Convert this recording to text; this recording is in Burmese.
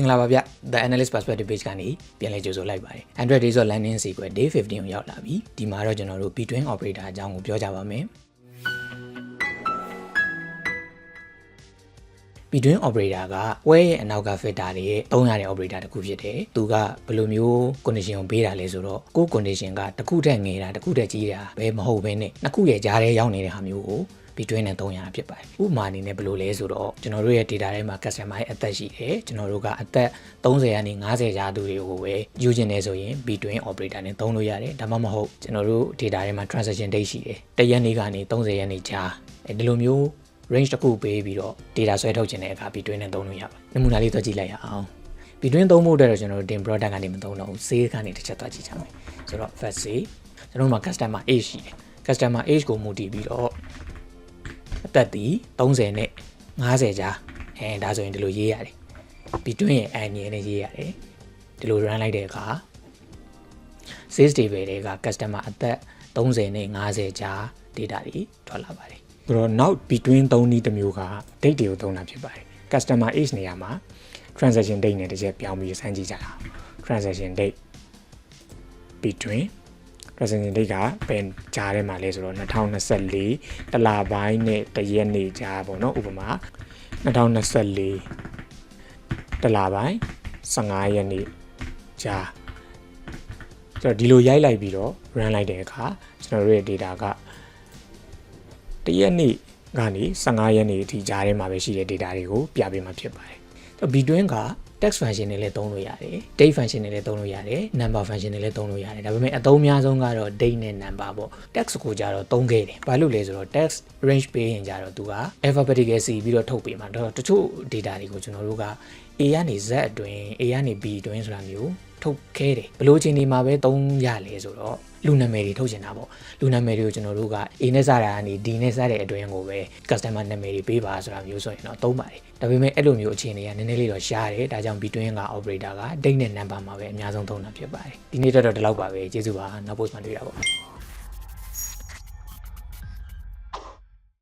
င်္ဂလာပါဗျ The Analyst Perspective Page ကနေပြန်လည်ကြိုဆိုလိုက်ပါတယ် Android Days of Landing Sequence Day 15ကိုရောက်လာပြီဒီမှာတော့ကျွန်တော်တို့ Between Operator အကြောင်းကိုပြောကြပါမယ် Between Operator ကဝဲရဲ့အနောက်က filter တွေရဲ့သုံးရတဲ့ operator တစ်ခုဖြစ်တယ်သူကဘယ်လိုမျိုး condition ကိုပေးတာလဲဆိုတော့ကိုယ် condition ကတစ်ခုတည်းငယ်တာတစ်ခုတည်းကြီးတာဘယ်မဟုတ်ဘဲနဲ့နှစ်ခုရဲ့ကြားထဲရောက်နေတဲ့ဟာမျိုးကို between နဲ့300ဖြစ်ပါတယ်။ဥပမာအနေနဲ့ဘယ်လိုလဲဆိုတော့ကျွန်တော်တို့ရဲ့ data ထဲမှာ customer ရဲ့အသက်ရှိတယ်။ကျွန်တော်တို့ကအသက်30ရာနေ50ရာသူတွေကိုပဲယူခြင်းနေဆိုရင် between operator နဲ့သုံးလို့ရတယ်။ဒါမှမဟုတ်ကျွန်တော်တို့ data ထဲမှာ transaction date ရှိတယ်။တရက်နေကနေ30ရက်နေကြာအဲဒီလိုမျိုး range တစ်ခုပေးပြီးတော့ data ဆွဲထုတ်ခြင်းတဲ့အခါ between နဲ့သုံးလို့ရပါတယ်။နမူနာလေးသွားကြည့်လိုက်ရအောင်။ between သုံးဖို့အတွက်တော့ကျွန်တော်တို့ din product ကနေမသုံးတော့ဘူး sale ကနေတစ်ချက်သွားကြည့်ကြမယ်။ဆိုတော့ first sale ကျွန်တော်တို့မှာ customer age ရှိတယ်။ customer age ကိုမူတည်ပြီးတော့ အသက်ဒီ30နဲ့50ကြားအဲဒါဆိုရင်ဒီလိုရေးရတယ် between ရဲ့ annual နဲ့ရေးရတယ်ဒီလို run လိုက်တဲ့အခါ sales table တွေက customer အသက်30နဲ့50ကြား data တွေထွက်လာပါတယ်ဆိုတော့ now between 3နည်းတစ်မျိုးက date တွေကိုသုံးတာဖြစ်ပါတယ် customer age နေရာမှာ transaction date နဲ့တစ်ချက်ပြောင်းပြီးစမ်းကြည့်ကြတာ transaction date between transaction date ကဘယ်ကြားထဲမှာလဲဆိုတော့2024တလပိုင်းနဲ့တရက်နေ့ကြားပေါ့နော်ဥပမာ2024တလပိုင်း15ရက်နေ့ကြားဆိုတော့ဒီလိုရိုက်လိုက်ပြီးတော့ run လိုက်တဲ့အခါကျွန်တော်တို့ရဲ့ data ကတရက်နေ့ကနေ15ရက်နေ့အထိကြားထဲမှာပဲရှိတဲ့ data တွေကိုပြပေးမှာဖြစ်ပါတယ်။ဆိုတော့ between က text function တွေလည်းသုံးလို့ရတယ် date function တွေလည်းသုံးလို့ရတယ် number function တွေလည်းသုံးလို့ရတယ်ဒါပေမဲ့အသုံးအများဆုံးကတော့ date နဲ့ number ပေါ့ text ကိုကြတော့သုံးခဲ့တယ်ဘာလို့လဲဆိုတော့ text range ပေးရင်ကြတော့သူက alphabetical စီပြီးတော့ထုတ်ပေးမှာတော့တချို့ data တွေကိုကျွန်တော်တို့က A ကနေ Z အတွင်း A ကနေ B အတွင်းဆိုတာမျိုးထုတ်ခဲတယ်ဘလို့ချင်းဒီမှာပဲသုံးရလဲဆိုတော့လူနာမည်တွေထုတ်ချင်တာပေါ့လူနာမည်တွေကိုကျွန်တော်တို့က A နဲ့စတာကနေ D နဲ့စတဲ့အတွင်းကိုပဲ customer နာမည်တွေပေးပါဆိုတာမျိုးဆိုရင်တော့သုံးပါတယ်ဒါပေမဲ့အဲ့လိုမျိုးအခြေအနေကနည်းနည်းလေးတော့ရှားတယ်ဒါကြောင့် between က operator က date နဲ့ number မှာပဲအများဆုံးသုံးတာဖြစ်ပါတယ်ဒီနေ့တော့တော့ဒီလောက်ပါပဲကျေးဇူးပါနောက် post မှာတွေ့ရပါမယ်